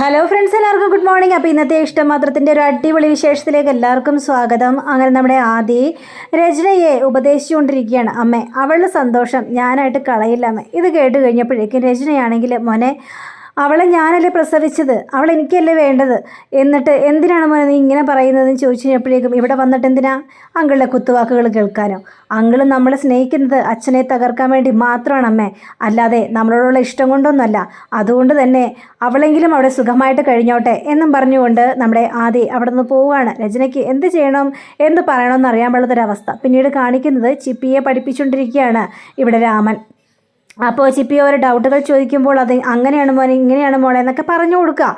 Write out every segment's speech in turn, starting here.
Hello friends എല്ലാവർക്കും good morning അപ്പോൾ ഇന്നത്തെ ഇഷ്ടമാത്രത്തിന്റെ ഒരു അടിപൊളി വിശേഷത്തിലേക്ക് എല്ലാവർക്കും സ്വാഗതം. അങ്ങനെ നമ്മുടെ ആദി രചനയെ ഉപദേശിച്ചുകൊണ്ടിരിക്കുകയാണ്. അമ്മേ അവളുടെ സന്തോഷം ഞാനായിട്ട് കളയില്ല അമ്മേ. ഇത് കേട്ട് കഴിഞ്ഞപ്പോഴേക്കും രചനയാണെങ്കിൽ മോനെ അവളെ ഞാനല്ലേ പ്രസവിച്ചത്? അവൾ എനിക്കല്ലേ വേണ്ടത്? എന്നിട്ട് എന്തിനാണ് മോനെ നീ ഇങ്ങനെ പറയുന്നതെന്ന് ചോദിച്ചു കഴിഞ്ഞപ്പോഴേക്കും ഇവിടെ വന്നിട്ട് എന്തിനാ? അങ്കിളിലെ കുത്തുവാക്കുകൾ കേൾക്കാനോ. അങ്കിൾ നമ്മളെ സ്നേഹിക്കുന്നത് അച്ഛനെ തകർക്കാൻ വേണ്ടി മാത്രമാണ് അമ്മേ. അല്ലാതെ നമ്മളോടുള്ള ഇഷ്ടം കൊണ്ടൊന്നുമല്ല. അതുകൊണ്ട് തന്നെ അവളെങ്കിലും അവിടെ സുഖമായിട്ട് കഴിഞ്ഞോട്ടെ എന്നും പറഞ്ഞുകൊണ്ട് നമ്മുടെ ആദി അവിടെ നിന്ന് പോവുകയാണ്. രചനയ്ക്ക് എന്ത് ചെയ്യണം? എന്ത് പറയണമെന്ന് അറിയാൻ പാടുള്ളൊരവസ്ഥ പിന്നീട് കാണിക്കുന്നത് ചിപ്പിയെ പഠിപ്പിച്ചുകൊണ്ടിരിക്കുകയാണ് ഇവിടെ രാമൻ. അപ്പോൾ ചിപ്പി ഓരോ ഡൗട്ടുകൾ ചോദിക്കുമ്പോൾ അത് അങ്ങനെയാണ് മോനെ ഇങ്ങനെയാണ് മോളെ എന്നൊക്കെ പറഞ്ഞു കൊടുക്കുക.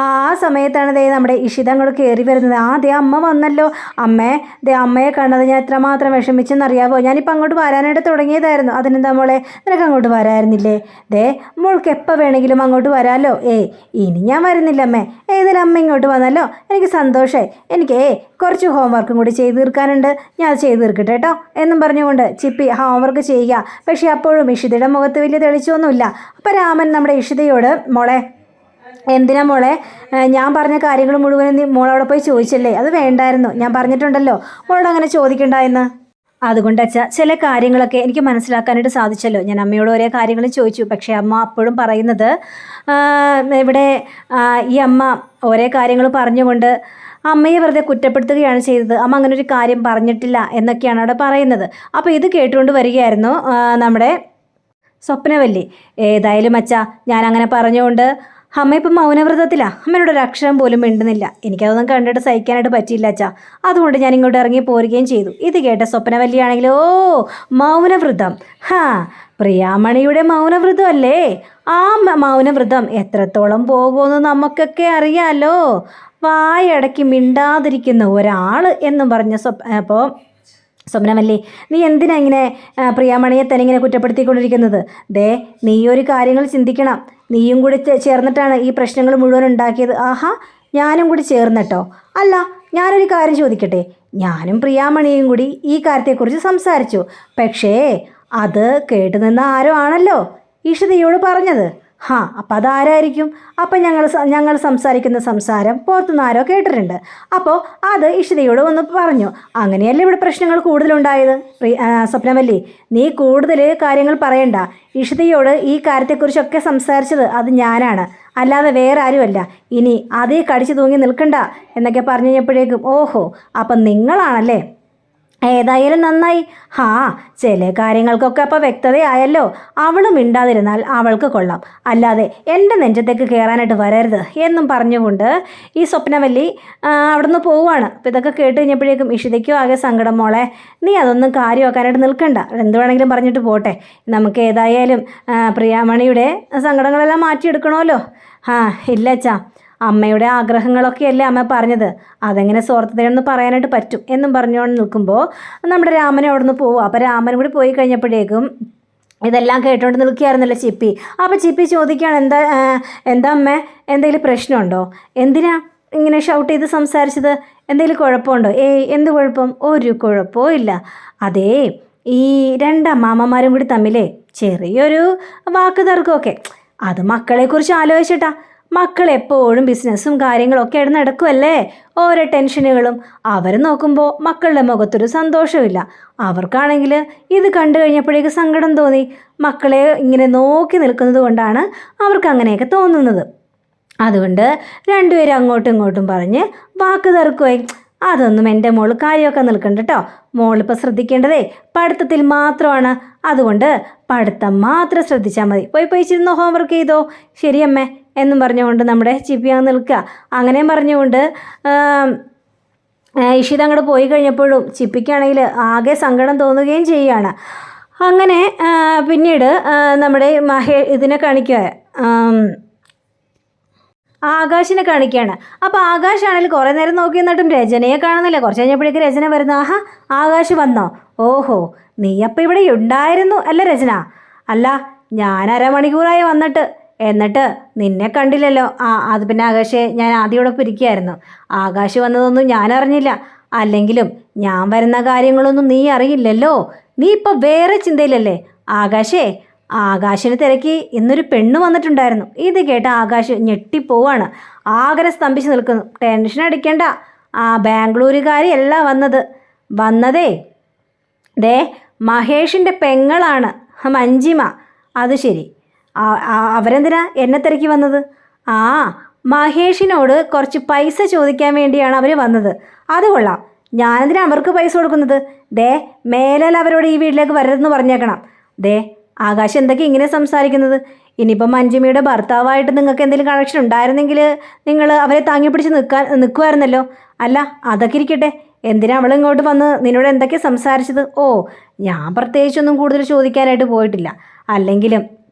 ആ സമയത്താണ് ദേ നമ്മുടെ ഇഷിത അങ്ങോട്ട് കയറി വരുന്നത്. ആ ദേ അമ്മ വന്നല്ലോ. അമ്മേ ദേ അമ്മയെ കണ്ടത് ഞാൻ എത്രമാത്രം വിഷമിച്ചെന്നറിയാവോ? ഞാനിപ്പോൾ അങ്ങോട്ട് വരാനായിട്ട് തുടങ്ങിയതായിരുന്നു. അതിനെന്താ മോളെ? നിനക്ക് അങ്ങോട്ട് വരായിരുന്നില്ലേ ദേ മോൾക്ക് എപ്പോൾ വേണമെങ്കിലും അങ്ങോട്ട് വരാമല്ലോ ഏ ഇനി ഞാൻ വരുന്നില്ല അമ്മേ. ഏതായാലും അമ്മ ഇങ്ങോട്ട് വന്നല്ലോ. എനിക്ക് സന്തോഷമായി എനിക്ക് ഏ കുറച്ച് ഹോംവർക്കും കൂടി ചെയ്തു തീർക്കാനുണ്ട്. ഞാൻ അത് ചെയ്ത് തീർക്കട്ടെ കേട്ടോ. എന്നും പറഞ്ഞുകൊണ്ട് ചിപ്പി ഹോംവർക്ക് ചെയ്യുക. പക്ഷേ അപ്പോഴും ഇഷിതയുടെ മുഖത്ത് വലിയ തെളിച്ചൊന്നുമില്ല അപ്പോൾ രാമൻ നമ്മുടെ ഇഷിതയോട് മോളെ എന്തിനാ മോളെ? ഞാൻ പറഞ്ഞ കാര്യങ്ങൾ മുഴുവനും നീ മോളവിടെ പോയി ചോദിച്ചല്ലേ? അത് വേണ്ടായിരുന്നു. ഞാൻ പറഞ്ഞിട്ടുണ്ടല്ലോ. മോളോട് അങ്ങനെ ചോദിക്കണ്ട എന്ന്. അതുകൊണ്ട് അച്ഛ ചില കാര്യങ്ങളൊക്കെ എനിക്ക് മനസ്സിലാക്കാനായിട്ട് സാധിച്ചല്ലോ. ഞാൻ അമ്മയോട് ഓരോ കാര്യങ്ങളും ചോദിച്ചു. പക്ഷേ അമ്മ അപ്പോഴും പറയുന്നത് ഇവിടെ ഈ അമ്മ ഓരോ കാര്യങ്ങൾ പറഞ്ഞുകൊണ്ട് അമ്മയെ വെറുതെ കുറ്റപ്പെടുത്തുകയാണ് ചെയ്തത്. അമ്മ അങ്ങനെ ഒരു കാര്യം പറഞ്ഞിട്ടില്ല എന്നൊക്കെയാണ് അവിടെ പറയുന്നത്. അപ്പോൾ ഇത് കേട്ടുകൊണ്ട് വരികയായിരുന്നു നമ്മുടെ സ്വപ്നവല്ലി. ഏതായാലും അച്ഛ ഞാൻ അങ്ങനെ പറഞ്ഞുകൊണ്ട് അമ്മ ഇപ്പം മൗനവ്രതത്തിലാ. അമ്മയോട് ഒരു അക്ഷരം പോലും മിണ്ടുന്നില്ല. എനിക്കതൊന്നും കണ്ടിട്ട് സഹിക്കാനായിട്ട് പറ്റിയില്ല അച്ഛാ. അതുകൊണ്ട് ഞാൻ ഇങ്ങോട്ട് ഇറങ്ങി പോരുകയും ചെയ്തു. ഇത് കേട്ട സ്വപ്നവല്ലിയാണെങ്കിൽ ഓ മൗനവ്രതം. ഹാ പ്രിയാമണിയുടെ മൗനവ്രതം അല്ലേ ആ മൗനവ്രതം എത്രത്തോളം പോകുമെന്ന് നമുക്കൊക്കെ അറിയാലോ. വായടക്കി മിണ്ടാതിരിക്കുന്ന ഒരാൾ എന്നും പറഞ്ഞ സ്വപ് അപ്പോൾ സ്വപ്നമല്ലേ? നീ എന്തിനാ ഇങ്ങനെ പ്രിയാമണിയെ തന്നെ ഇങ്ങനെ കുറ്റപ്പെടുത്തിക്കൊണ്ടിരിക്കുന്നത്? ദേ നീ ഒരു കാര്യങ്ങൾ ചിന്തിക്കണം. നീയും കൂടി ചേർന്നിട്ടാണ് ഈ പ്രശ്നങ്ങൾ മുഴുവൻ ഉണ്ടാക്കിയത്. ആഹാ ഞാനും കൂടി ചേർന്നിട്ടോ. അല്ല ഞാനൊരു കാര്യം ചോദിക്കട്ടെ? ഞാനും പ്രിയാമണിയും കൂടി ഈ കാര്യത്തെക്കുറിച്ച് സംസാരിച്ചു. പക്ഷേ അത് കേട്ടുനിന്ന ആരോ ആണല്ലോ? ഈഷിതയോട് പറഞ്ഞത്. ഹാ അപ്പം അതാരായിരിക്കും? അപ്പം ഞങ്ങൾ ഞങ്ങൾ സംസാരിക്കുന്ന സംസാരം പുറത്തുനിന്ന് ആരോ കേട്ടിട്ടുണ്ട്. അപ്പോൾ അത് ഇഷിതയോട് വന്ന് പറഞ്ഞു അങ്ങനെയല്ലേ ഇവിടെ പ്രശ്നങ്ങൾ കൂടുതലുണ്ടായത്? സ്വപ്നമല്ലി നീ കൂടുതൽ കാര്യങ്ങൾ പറയണ്ട. ഇഷിതയോട് ഈ കാര്യത്തെക്കുറിച്ചൊക്കെ സംസാരിച്ചത് അത് ഞാനാണ്. അല്ലാതെ വേറെ ആരുമല്ല. ഇനി അതേ കടിച്ചു തൂങ്ങി നിൽക്കണ്ട എന്നൊക്കെ പറഞ്ഞു കഴിഞ്ഞപ്പോഴേക്കും ഓഹോ അപ്പം നിങ്ങളാണല്ലേ? ഏതായാലും നന്നായി. ഹാ ചില കാര്യങ്ങൾക്കൊക്കെ അപ്പോൾ വ്യക്തതയായല്ലോ. അവൾ മിണ്ടാതിരുന്നാൽ അവൾക്ക് കൊള്ളാം. അല്ലാതെ എന്റെ നെഞ്ചത്തേക്ക് കയറാനായിട്ട് വരരുത് എന്നും പറഞ്ഞുകൊണ്ട് ഈ സ്വപ്നവല്ലി അവിടുന്ന് പോവുകയാണ് അപ്പോൾ ഇതൊക്കെ കേട്ട് കഴിഞ്ഞപ്പോഴേക്കും ഇഷിതയ്ക്കും ആകെ സങ്കടം മോളെ. നീ അതൊന്നും കാര്യമാക്കാനായിട്ട് നിൽക്കണ്ട. എന്ത് വേണമെങ്കിലും പറഞ്ഞിട്ട് പോട്ടെ. നമുക്ക് ഏതായാലും പ്രിയാമണിയുടെ സങ്കടങ്ങളെല്ലാം മാറ്റിയെടുക്കണമല്ലോ. ആ ഇല്ല അച്ഛാ. അമ്മയുടെ ആഗ്രഹങ്ങളൊക്കെയല്ലേ അമ്മ പറഞ്ഞത്. അതെങ്ങനെ സ്വാർത്ഥതയെന്ന് പറയാനായിട്ട് പറ്റും എന്നും പറഞ്ഞുകൊണ്ട് നിൽക്കുമ്പോൾ നമ്മുടെ രാമനെ അവിടെ നിന്ന് പോവുക അപ്പോൾ രാമൻ കൂടി പോയി കഴിഞ്ഞപ്പോഴേക്കും ഇതെല്ലാം കേട്ടുകൊണ്ട് നിൽക്കുകയായിരുന്നല്ലോ ചിപ്പി. അപ്പോൾ ചിപ്പി ചോദിക്കുകയാണ് എന്താ എന്താ അമ്മ? എന്തെങ്കിലും പ്രശ്നമുണ്ടോ? എന്തിനാ ഇങ്ങനെ ഷൗട്ട് ചെയ്ത് സംസാരിച്ചത്? എന്തെങ്കിലും കുഴപ്പമുണ്ടോ? ഏയ് എന്ത് കുഴപ്പം? ഒരു കുഴപ്പവും ഇല്ല. അതേ ഈ രണ്ട് അമ്മാമ്മമാരും കൂടി തമ്മിലേ ചെറിയൊരു വാക്ക് തർക്കമൊക്കെ. അത് മക്കളെക്കുറിച്ച് ആലോചിച്ചിട്ടാ. മക്കൾ എപ്പോഴും ബിസിനസ്സും കാര്യങ്ങളൊക്കെ ആയിട്ട് നടക്കുമല്ലേ ഓരോ ടെൻഷനുകളും അവർ നോക്കുമ്പോൾ മക്കളുടെ മുഖത്തൊരു സന്തോഷമില്ല. അവർക്കാണെങ്കിൽ ഇത് കണ്ടു കഴിഞ്ഞപ്പോഴേക്ക് സങ്കടം തോന്നി. മക്കളെ ഇങ്ങനെ നോക്കി നിൽക്കുന്നത് കൊണ്ടാണ് അവർക്ക് അങ്ങനെയൊക്കെ തോന്നുന്നത്. അതുകൊണ്ട് രണ്ടുപേരും അങ്ങോട്ടും ഇങ്ങോട്ടും പറഞ്ഞ് വാക്ക് തർക്കുമായി അതൊന്നും എന്റെ മോൾ കാര്യമൊക്കെ നിൽക്കണ്ട കേട്ടോ മോളിപ്പോൾ ശ്രദ്ധിക്കേണ്ടതേ പഠിത്തത്തിൽ മാത്രമാണ്. അതുകൊണ്ട് പഠിത്തം മാത്രം ശ്രദ്ധിച്ചാൽ മതി. പോയി പോയിച്ചിരുന്നോ ഹോംവർക്ക് ചെയ്തോ? ശരിയമ്മേ. എന്നും പറഞ്ഞുകൊണ്ട് നമ്മുടെ ചിപ്പിയാ നിൽക്കുക. അങ്ങനെയും പറഞ്ഞുകൊണ്ട് ഇഷിത അങ്ങോട്ട് പോയി കഴിഞ്ഞപ്പോഴും ചിപ്പിക്കാണെങ്കിൽ ആകെ സങ്കടം തോന്നുകയും ചെയ്യുകയാണ്. അങ്ങനെ പിന്നീട് നമ്മുടെ മഹേ ഇതിനെ കാണിക്കുക ആകാശിനെ കാണിക്കുകയാണ്. അപ്പോൾ ആകാശാണെങ്കിൽ കുറേ നേരം നോക്കി നിന്നിട്ടും രചനയെ കാണുന്നില്ല. കുറച്ച് കഴിഞ്ഞപ്പോഴേക്ക് രചന വരുന്നു. ആഹാ ആകാശ് വന്നോ? ഓഹോ നീ അപ്പം ഇവിടെ ഉണ്ടായിരുന്നു അല്ല രചന? അല്ല ഞാൻ അരമണിക്കൂറായി വന്നിട്ട് എന്നിട്ട് നിന്നെ കണ്ടില്ലല്ലോ. ആ അത് പിന്നെ ആകാശെ ഞാൻ ആദ്യമോടൊപ്പം ഇരിക്കുകയായിരുന്നു ആകാശ് വന്നതൊന്നും ഞാൻ അറിഞ്ഞില്ല അല്ലെങ്കിലും ഞാൻ വരുന്ന കാര്യങ്ങളൊന്നും നീ അറിയില്ലല്ലോ. നീ ഇപ്പോൾ വേറെ ചിന്തയിലല്ലേ? ആകാശേ ആകാശിന് തിരക്കി ഇന്നൊരു പെണ്ണ് വന്നിട്ടുണ്ടായിരുന്നു. ഇത് കേട്ട ആകാശ് ഞെട്ടിപ്പോവാണ്. ആകരെ സ്തംഭിച്ച് നിൽക്കുന്നു. ടെൻഷൻ അടിക്കണ്ട. ആ ബാംഗ്ലൂരുകാരിയല്ല വന്നത്. വന്നതേ ദേ മഹേഷിന്റെ പെങ്ങളാണ്. മഞ്ജിമ. അത് ശരി. അവരെന്തിനാ എന്നെ തിരക്കി വന്നത്? ആ മഹേഷിനോട് കുറച്ച് പൈസ ചോദിക്കാൻ വേണ്ടിയാണ് അവർ വന്നത്. അത് കൊള്ളാം. ഞാനെന്തിനാ അവർക്ക് പൈസ കൊടുക്കുന്നത്? ദേ മേലാൽ അവരോട് ഈ വീട്ടിലേക്ക് വരരുതെന്ന് പറഞ്ഞേക്കണം. ദേ ആകാശ് എന്തൊക്കെ ഇങ്ങനെ സംസാരിക്കുന്നത്? ഇനിയിപ്പം മഞ്ജുമിയുടെ ഭർത്താവായിട്ട് നിങ്ങൾക്ക് എന്തെങ്കിലും കണക്ഷൻ ഉണ്ടായിരുന്നെങ്കിൽ നിങ്ങൾ അവരെ താങ്ങി പിടിച്ച് നിൽക്കാൻ നിൽക്കുമായിരുന്നല്ലോ. അല്ല അതൊക്കെ ഇരിക്കട്ടെ. എന്തിനാ അവൾ ഇങ്ങോട്ട് വന്ന് നിന്നോട് എന്തൊക്കെ സംസാരിച്ചത്? ഓ ഞാൻ പ്രത്യേകിച്ചൊന്നും കൂടുതൽ ചോദിക്കാനായിട്ട് പോയിട്ടില്ല. അല്ലെങ്കിലും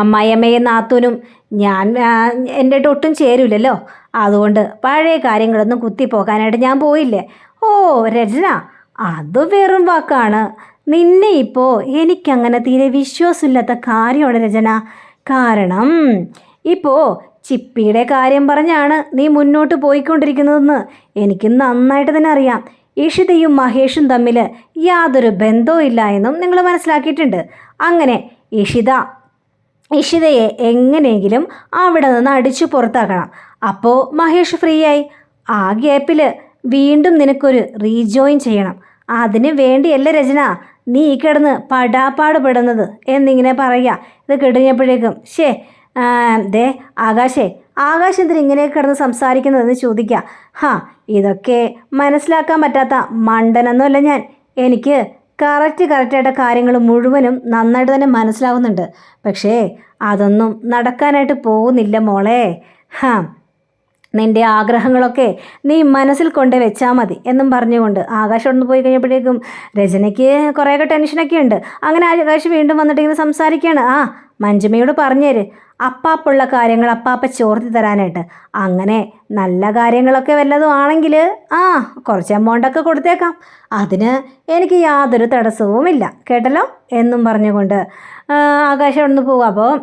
അമ്മായിയമ്മയും നാത്തൂനും ഞാൻ എന്റെ ഒട്ടും ചേരൂലല്ലോ. അതുകൊണ്ട് പഴയ കാര്യങ്ങളൊന്നും കുത്തിപ്പോക്കാനായിട്ട് ഞാൻ പോയില്ലേ? ഓ രചന അത് വെറും വാക്കാണ്. നിന്നെ ഇപ്പോൾ എനിക്കങ്ങനെ തീരെ വിശ്വാസമില്ലാത്ത കാര്യമാണ് രചന. കാരണം ഇപ്പോൾ ചിപ്പിയുടെ കാര്യം പറഞ്ഞാണ് നീ മുന്നോട്ട് പോയിക്കൊണ്ടിരിക്കുന്നതെന്ന് എനിക്ക് നന്നായിട്ട് തന്നെ അറിയാം. ഇഷിതയും മഹേഷും തമ്മിൽ യാതൊരു ബന്ധവും ഇല്ല എന്നും നിങ്ങൾ മനസ്സിലാക്കിയിട്ടുണ്ട്. അങ്ങനെ ഇഷിത ഇഷിതയെ എങ്ങനെയെങ്കിലും അവിടെ നിന്ന് അടിച്ചു പുറത്താക്കണം. അപ്പോൾ മഹേഷ് ഫ്രീ ആയി ആ ഗ്യാപ്പിൽ വീണ്ടും നിനക്കൊരു റീജോയിൻ ചെയ്യണം. അതിന് വേണ്ടിയല്ല രചന? നീ ഈ കിടന്ന് പടാപ്പാട് പെടുന്നത് എന്നിങ്ങനെ പറയുക. ഇത് കിടഞ്ഞപ്പോഴേക്കും ഷേ ദേ ആകാശേ ആകാശ് എന്തിന് ഇങ്ങനെ കിടന്ന് സംസാരിക്കുന്നതെന്ന് ചോദിക്കുക. ഹാ ഇതൊക്കെ മനസ്സിലാക്കാൻ പറ്റാത്ത മണ്ടനൊന്നുമല്ല ഞാൻ. എനിക്ക് കറക്റ്റ് കറക്റ്റായിട്ട് കാര്യങ്ങൾ മുഴുവനും നന്നായിട്ട് തന്നെ മനസ്സിലാവുന്നുണ്ട്. പക്ഷേ അതൊന്നും നടക്കാനായിട്ട് പോകുന്നില്ല മോളെ. ഹാ നിന്റെ ആഗ്രഹങ്ങളൊക്കെ നീ മനസ്സിൽ കൊണ്ട് വെച്ചാൽ മതി എന്നും പറഞ്ഞുകൊണ്ട് ആകാശം ഒന്ന് പോയി കഴിഞ്ഞപ്പോഴേക്കും രചനയ്ക്ക് കുറേയൊക്കെ ടെൻഷനൊക്കെ ഉണ്ട്. അങ്ങനെ ആകാശ് വീണ്ടും വന്നിട്ടിങ്ങനെ സംസാരിക്കുകയാണ്. ആ മഞ്ജുമയോട് പറഞ്ഞേര്. അപ്പാപ്പുള്ള കാര്യങ്ങൾ അപ്പാപ്പ ചോർത്തി തരാനായിട്ട്. അങ്ങനെ നല്ല കാര്യങ്ങളൊക്കെ വല്ലതും ആണെങ്കിൽ ആ കുറച്ച് എമൗണ്ടൊക്കെ കൊടുത്തേക്കാം. അതിന് എനിക്ക് യാതൊരു തടസ്സവുമില്ല. കേട്ടല്ലോ? എന്നും പറഞ്ഞുകൊണ്ട് ആകാശം ഒന്ന് പോകാം അപ്പോൾ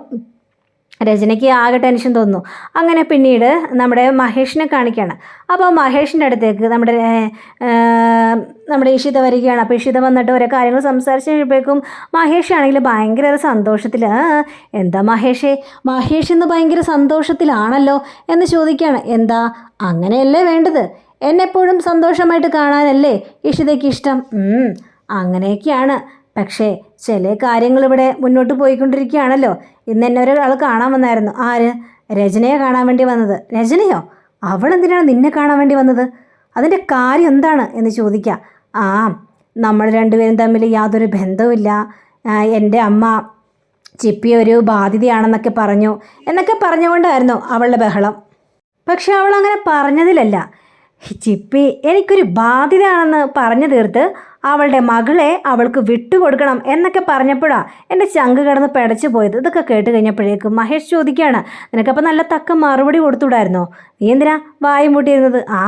രചനയ്ക്ക് ആകെ ടെൻഷൻ തോന്നുന്നു. അങ്ങനെ പിന്നീട് നമ്മുടെ മഹേഷിനെ കാണിക്കുകയാണ് അപ്പോൾ മഹേഷിന്റെ അടുത്തേക്ക് നമ്മുടെ നമ്മുടെ ഇഷിത വരികയാണ്. അപ്പോൾ ഇഷിത വന്നിട്ട് ഓരോ കാര്യങ്ങൾ സംസാരിച്ച് കഴിയുമ്പോഴേക്കും മഹേഷ് ആണെങ്കിൽ ഭയങ്കര സന്തോഷത്തിൽ എന്താ മഹേഷേ? മഹേഷ് ഇന്ന് ഭയങ്കര സന്തോഷത്തിലാണല്ലോ എന്ന് ചോദിക്കുകയാണ് എന്താ അങ്ങനെയല്ലേ വേണ്ടത്? എന്നെപ്പോഴും സന്തോഷമായിട്ട് കാണാനല്ലേ ഇഷിതയ്ക്ക് ഇഷ്ടം? അങ്ങനെയൊക്കെയാണ്. പക്ഷേ ചില കാര്യങ്ങൾ ഇവിടെ മുന്നോട്ട് പോയിക്കൊണ്ടിരിക്കുകയാണല്ലോ. ഇന്ന് എന്നെ ഒരാൾ കാണാൻ വന്നായിരുന്നു. ആര്? രചനയെ കാണാൻ വേണ്ടി വന്നത്. രചനയോ അവളെന്തിനാണ് നിന്നെ കാണാൻ വേണ്ടി വന്നത്? അതിന്റെ കാര്യം എന്താണ് എന്ന് ചോദിക്കുക ആ നമ്മൾ രണ്ടുപേരും തമ്മിൽ യാതൊരു ബന്ധവുമില്ല. എന്റെ അമ്മ ചിപ്പി ഒരു ബാധ്യതയാണെന്നൊക്കെ പറഞ്ഞു. എന്നൊക്കെ പറഞ്ഞുകൊണ്ടായിരുന്നു അവളുടെ ബഹളം. പക്ഷെ അവൾ അങ്ങനെ പറഞ്ഞതിലല്ല. ചിപ്പി എനിക്കൊരു ബാധ്യതയാണെന്ന് പറഞ്ഞു തീർത്ത് അവളുടെ മകളെ അവൾക്ക് വിട്ടുകൊടുക്കണം എന്നൊക്കെ പറഞ്ഞപ്പോഴാണ് എന്റെ ചങ്ക് കിടന്ന് പിടച്ചു പോയത്. ഇതൊക്കെ കേട്ട് കഴിഞ്ഞപ്പോഴേക്കും മഹേഷ് ചോദിക്കുകയാണ് നിനക്കപ്പോൾ നല്ല തക്ക മറുപടി കൊടുത്തുവിടായിരുന്നോ? നീ എന്തിനാ വായും പൂട്ടിയിരുന്നത്? ആ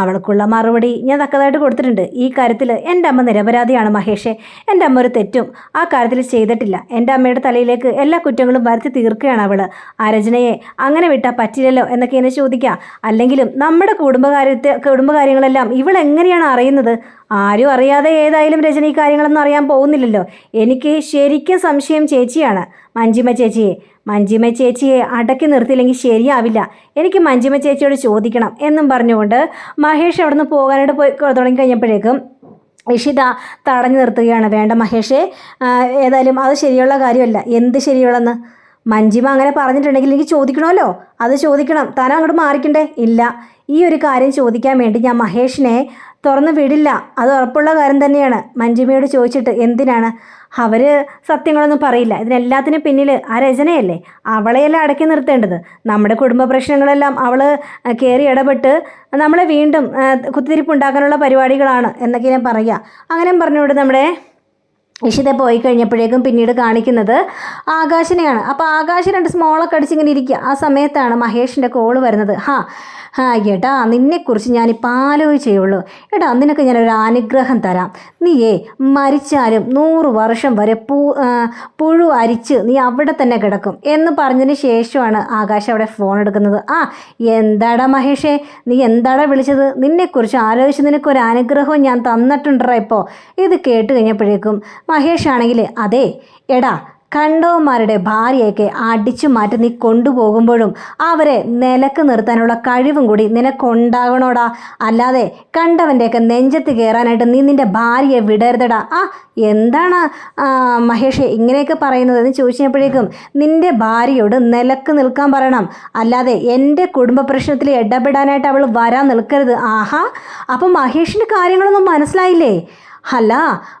അവൾക്കുള്ള മറുപടി ഞാൻ തക്കതായിട്ട് കൊടുത്തിട്ടുണ്ട്. ഈ കാര്യത്തിൽ എന്റെ അമ്മ നിരപരാധിയാണ് മഹേഷേ. എന്റെ അമ്മ ഒരു തെറ്റും ആ കാര്യത്തിൽ ചെയ്തിട്ടില്ല. എന്റെ അമ്മയുടെ തലയിലേക്ക് എല്ലാ കുറ്റങ്ങളും വരുത്തി തീർക്കുകയാണ് അവൾ ആ രചനയെ അങ്ങനെ വിട്ടാൽ പറ്റില്ലല്ലോ എന്നൊക്കെ എന്നെ ചോദിക്കുക അല്ലെങ്കിലും നമ്മുടെ കുടുംബകാര്യത്തെ കുടുംബകാര്യങ്ങളെല്ലാം ഇവൾ എങ്ങനെയാണ് അറിയുന്നത്? ആരും അറിയാതെ ഏതായാലും രജനി കാര്യങ്ങളൊന്നും അറിയാൻ പോകുന്നില്ലല്ലോ. എനിക്ക് ശരിക്കും സംശയം ചേച്ചിയാണ്. മഞ്ജിമ ചേച്ചിയെ. മഞ്ജിമ ചേച്ചിയെ അടക്കി നിർത്തിയില്ലെങ്കിൽ ശരിയാവില്ല. എനിക്ക് മഞ്ജിമ ചേച്ചിയോട് ചോദിക്കണം എന്നും പറഞ്ഞുകൊണ്ട് മഹേഷ് അവിടുന്ന് പോകാനായിട്ട് പോയി തുടങ്ങി കഴിഞ്ഞപ്പോഴേക്കും ഇഷിത തടഞ്ഞു നിർത്തുകയാണ്. വേണ്ട മഹേഷേ ഏതായാലും അത് ശരിയുള്ള കാര്യമല്ല. എന്ത് ശരിയുള്ളെന്ന് മഞ്ജിമ അങ്ങനെ പറഞ്ഞിട്ടുണ്ടെങ്കിൽ എനിക്ക് ചോദിക്കണമല്ലോ. അത് ചോദിക്കണം. താൻ അങ്ങോട്ട് മാറിക്കണ്ടേ? ഇല്ല. ഈ ഒരു കാര്യം ചോദിക്കാൻ വേണ്ടി ഞാൻ മഹേഷിനെ തുറന്നു വിടില്ല. അത് ഉറപ്പുള്ള കാര്യം തന്നെയാണ്. മഞ്ജിമയോട് ചോദിച്ചിട്ട് എന്തിനാണ്? അവർ സത്യങ്ങളൊന്നും പറയില്ല. ഇതിനെല്ലാത്തിനും പിന്നിൽ ആ രചനയല്ലേ? അവളെയെല്ലാം അടക്കി നിർത്തേണ്ടത്? നമ്മുടെ കുടുംബ പ്രശ്നങ്ങളെല്ലാം അവൾ കയറി ഇടപെട്ട് നമ്മളെ വീണ്ടും കുത്തിരിപ്പുണ്ടാക്കാനുള്ള പരിപാടികളാണ് എന്നൊക്കെ ഞാൻ പറയുക അങ്ങനെ പറഞ്ഞുകൊണ്ട് നമ്മുടെ ഇഷിത പോയി കഴിഞ്ഞപ്പോഴേക്കും പിന്നീട് കാണിക്കുന്നത് ആകാശിനെയാണ്. അപ്പോൾ ആകാശ് രണ്ട് സ്മോളൊക്കെ അടിച്ചിങ്ങനെ ഇരിക്കുക ആ സമയത്താണ് മഹേഷിന്റെ കോൾ വരുന്നത്. ഹാ ഹാ ഏട്ടാ നിന്നെക്കുറിച്ച് ഞാനിപ്പോൾ ആലോചിച്ചേയുള്ളൂ എടാ നിനക്ക് ഞാനൊരു അനുഗ്രഹം തരാം. നീയേ മരിച്ചാലും നൂറ് വർഷം വരെ പൂ പുഴു അരിച്ച് നീ അവിടെ തന്നെ കിടക്കും എന്ന് പറഞ്ഞതിന് ശേഷമാണ് ആകാശ് അവിടെ ഫോൺ എടുക്കുന്നത്. ആ എന്താടാ മഹേഷേ നീ എന്താടാ വിളിച്ചത്? നിന്നെക്കുറിച്ച് ആലോചിച്ച് നിനക്കൊരു അനുഗ്രഹവും ഞാൻ തന്നിട്ടുണ്ടോ ഇപ്പോൾ ഇത് കേട്ട് കഴിഞ്ഞപ്പോഴേക്കും മഹേഷ് ആണെങ്കിൽ അതെ എടാ കണ്ടവന്മാരുടെ ഭാര്യയൊക്കെ അടിച്ചു മാറ്റി നീ കൊണ്ടുപോകുമ്പോഴും അവരെ നിലയ്ക്ക് നിർത്താനുള്ള കഴിവും കൂടി നിനക്കുണ്ടാകണോടാ. അല്ലാതെ കണ്ടവന്റെയൊക്കെ നെഞ്ചത്ത് കയറാനായിട്ട് നീ നിന്റെ ഭാര്യയെ വിടരുതടാ. ആ എന്താണ് മഹേഷ് ഇങ്ങനെയൊക്കെ പറയുന്നത് എന്ന് ചോദിച്ചപ്പോഴേക്കും നിന്റെ ഭാര്യയോട് നിലയ്ക്ക് നിൽക്കാൻ പറയണം. അല്ലാതെ എന്റെ കുടുംബ പ്രശ്നത്തിൽ ഇടപെടാനായിട്ട് അവൾ വരാൻ നിൽക്കരുത്. ആഹാ അപ്പം മഹേഷിന്റെ കാര്യങ്ങളൊന്നും മനസ്സിലായില്ലേ? അല്ല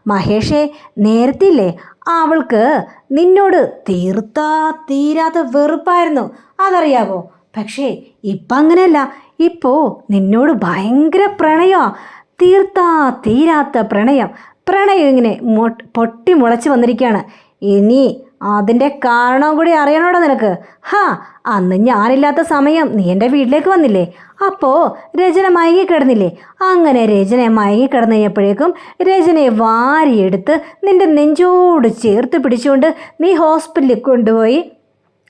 മഹേഷേ നേരത്തില്ലേ അവൾക്ക് നിന്നോട് തീർത്താ തീരാത്ത വെറുപ്പായിരുന്നു. അതറിയാവോ? പക്ഷേ ഇപ്പം അങ്ങനെയല്ല. ഇപ്പോൾ നിന്നോട് ഭയങ്കര പ്രണയോ. തീർത്താ തീരാത്ത പ്രണയം. പ്രണയം ഇങ്ങനെ പൊട്ടി മുളച്ച് വന്നിരിക്കുകയാണ് ഇനി അതിന്റെ കാരണം കൂടി അറിയണോടാ നിനക്ക്. ഹാ അന്ന് ഞാനില്ലാത്ത സമയം നീ എന്റെ വീട്ടിലേക്ക് വന്നില്ലേ? അപ്പോൾ രചന മയങ്ങി കിടന്നില്ലേ അങ്ങനെ രചന മയങ്ങി കിടന്നു കഴിഞ്ഞപ്പോഴേക്കും രചനയെ വാരിയെടുത്ത് നിന്റെ നെഞ്ചോട് ചേർത്ത് പിടിച്ചുകൊണ്ട് നീ ഹോസ്പിറ്റലിൽ കൊണ്ടുപോയി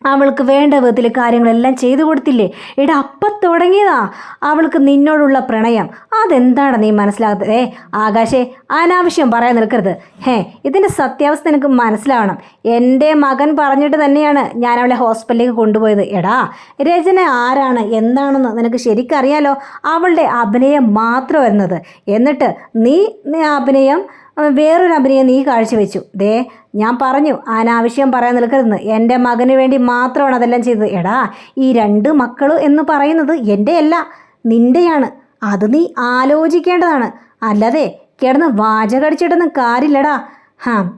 അവൾക്ക് വേണ്ട വിധത്തിൽ കാര്യങ്ങളെല്ലാം ചെയ്തു കൊടുത്തില്ലേ? എടാ അപ്പം തുടങ്ങിയതാ. അവൾക്ക് നിന്നോടുള്ള പ്രണയം. അതെന്താണ് നീ മനസ്സിലാകാത്തത്? ഏ ആകാശേ അനാവശ്യം പറയാൻ നിൽക്കരുത്. ഹേ ഇതിന്റെ സത്യാവസ്ഥ എനിക്ക് മനസ്സിലാവണം. എന്റെ മകൻ പറഞ്ഞിട്ട് തന്നെയാണ് ഞാൻ അവളെ ഹോസ്പിറ്റലിലേക്ക് കൊണ്ടുപോയത്. എടാ രചന ആരാണ്? എന്താണെന്ന് നിനക്ക് ശരിക്കറിയാലോ? അവളുടെ അഭിനയം മാത്രം വരുന്നത് എന്നിട്ട് നീ നീ അഭിനയം അഹ് വേറൊരു അഭിനയം നീ കാഴ്ചവെച്ചു. ദേ ഞാൻ പറഞ്ഞു അനാവശ്യം പറയാൻ നിൽക്കരുതെന്ന്. എന്റെ മകന് വേണ്ടി മാത്രമാണ് അതെല്ലാം ചെയ്തത്. എടാ ഈ രണ്ട് മക്കൾ എന്ന് പറയുന്നത് എന്റെ അല്ല നിന്റെയാണ്. അത് നീ ആലോചിക്കേണ്ടതാണ്. അല്ലാതെ കിടന്ന് വാചകടിച്ചിട്ടൊന്നും കാര്യമില്ലടാ. ഹാ.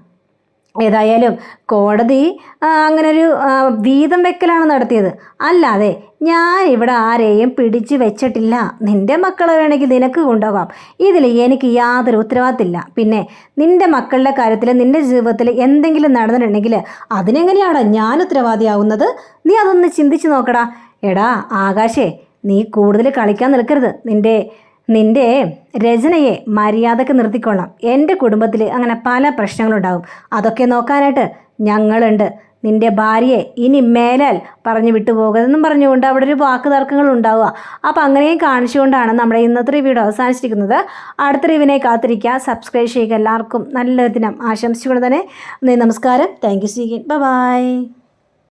ഏതായാലും കോടതി അങ്ങനെ അങ്ങനൊരു വീതം വെക്കലാണ് നടത്തിയത്. അല്ലാതെ ഞാൻ ഇവിടെ ആരെയും പിടിച്ചു വെച്ചിട്ടില്ല. നിന്റെ മക്കളെ വേണമെങ്കിൽ നിനക്ക് കൊണ്ടുപോകാം. ഇതിൽ എനിക്ക് യാതൊരു ഉത്തരവാദിത്തമില്ല. പിന്നെ നിന്റെ മക്കളുടെ കാര്യത്തിൽ നിന്റെ ജീവിതത്തിൽ എന്തെങ്കിലും നടന്നിട്ടുണ്ടെങ്കിൽ അതിനെങ്ങനെയാടാ ഞാൻ ഉത്തരവാദിയാവുന്നത്? നീ അതൊന്ന് ചിന്തിച്ച് നോക്കടാ. എടാ ആകാശേ നീ കൂടുതൽ കളിക്കാൻ നിൽക്കരുത്. നിന്റെ നിന്റെ രചനയെ മര്യാദയ്ക്ക് നിർത്തിക്കൊള്ളാം. എന്റെ കുടുംബത്തിൽ അങ്ങനെ പല പ്രശ്നങ്ങളുണ്ടാവും. അതൊക്കെ നോക്കാനായിട്ട് ഞങ്ങളുണ്ട്. നിന്റെ ഭാര്യയെ ഇനി മേലാൽ പറഞ്ഞു വിട്ടുപോകരുതെന്നും പറഞ്ഞുകൊണ്ട് അവിടെ ഒരു വാക്ക് തർക്കങ്ങൾ ഉണ്ടാവുക. അപ്പോൾ അങ്ങനെയും കാണിച്ചുകൊണ്ടാണ് നമ്മുടെ ഇന്നത്തെ റിവ്യൂടെ അവസാനിച്ചിരിക്കുന്നത്. അടുത്ത റിവിനെ കാത്തിരിക്കുക. സബ്സ്ക്രൈബ് ചെയ്യുക. എല്ലാവർക്കും നല്ലൊരു ദിനം ആശംസിച്ചുകൊണ്ട് തന്നെ നമസ്കാരം. Thank you സ്വീകൻ by